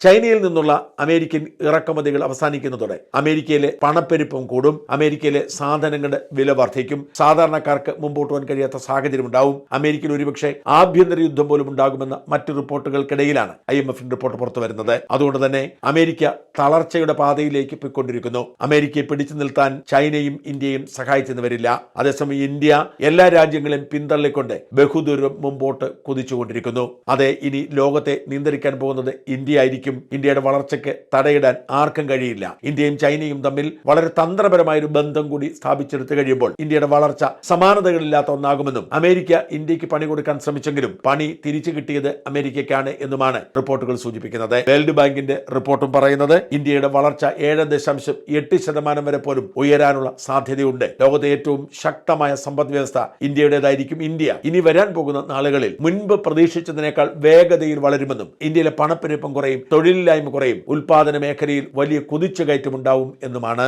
ചൈനയിൽ നിന്നുള്ള അമേരിക്കൻ ഇറക്കുമതികൾ അവസാനിക്കുന്നതോടെ അമേരിക്കയിലെ പണപ്പെരുപ്പം കൂടും. അമേരിക്കയിലെ സാധനങ്ങളുടെ വില വർദ്ധിക്കും. സാധാരണക്കാർക്ക് മുമ്പോട്ട് പോകാൻ കഴിയാത്ത സാഹചര്യം ഉണ്ടാവും അമേരിക്കയിൽ ഒരുപക്ഷെ ആഭ്യന്തര യുദ്ധം പോലും ഉണ്ടാകുമെന്ന മറ്റ് റിപ്പോർട്ടുകൾക്കിടയിലാണ് ഐ എം എഫിന്റെ റിപ്പോർട്ട് പുറത്തു വരുന്നത് അതുകൊണ്ട് തന്നെ അമേരിക്ക തളർച്ചയുടെ പാതയിലേക്ക് പോയിക്കൊണ്ടിരിക്കുന്നു. അമേരിക്കയെ പിടിച്ചു നിർത്താൻ ചൈനയും ഇന്ത്യയും സഹായിച്ചെന്ന് വരില്ല അതേസമയം ഇന്ത്യ എല്ലാ രാജ്യങ്ങളെയും പിന്തള്ളിക്കൊണ്ട് ബഹുദൂരം മുമ്പോട്ട് കുതിച്ചുകൊണ്ടിരിക്കുന്നു. അതെ ഇനി ലോകത്തെ നിയന്ത്രിക്കാൻ പോകുന്നത് ഇന്ത്യ ആയിരിക്കും. ഇന്ത്യയുടെ വളർച്ചയ്ക്ക് തടയിടാൻ ആർക്കും കഴിയില്ല. ഇന്ത്യയും ചൈനയും തമ്മിൽ വളരെ തന്ത്രപരമായ ഒരു ബന്ധം കൂടി സ്ഥാപിച്ചെടുത്തു കഴിയുമ്പോൾ ഇന്ത്യയുടെ വളർച്ച സമാനതകളില്ലാത്ത ഒന്നാകുമെന്നും അമേരിക്ക ഇന്ത്യയ്ക്ക് പണി കൊടുക്കാൻ ശ്രമിച്ചെങ്കിലും പണി തിരിച്ചു കിട്ടിയത് അമേരിക്കയ്ക്കാണ് എന്നുമാണ് റിപ്പോർട്ടുകൾ സൂചിപ്പിക്കുന്നത്. വേൾഡ് ബാങ്കിന്റെ റിപ്പോർട്ടും പറയുന്നത് ഇന്ത്യയുടെ വളർച്ച ഏഴ് ദശാംശം എട്ട് ശതമാനം വരെ പോലും ഉയരാനുള്ള സാധ്യതയുണ്ട്. ലോകത്തെ ഏറ്റവും ശക്തമായ സമ്പദ് വ്യവസ്ഥ ഇന്ത്യയുടേതായിരിക്കും ഇന്ത്യ. ഇനി വരാൻ പോകുന്ന നാളുകളിൽ മുൻപ് പ്രതീക്ഷിച്ചതിനേക്കാൾ വേഗതയിൽ വളരുമെന്നും ഇന്ത്യയിലെ പണപ്പെരുപ്പം കുറയും തൊഴിലില്ലായ്മ കുറയും ഉൽപാദന മേഖലയിൽ വലിയ കുതിച്ചുകയറ്റമുണ്ടാവും എന്നുമാണ്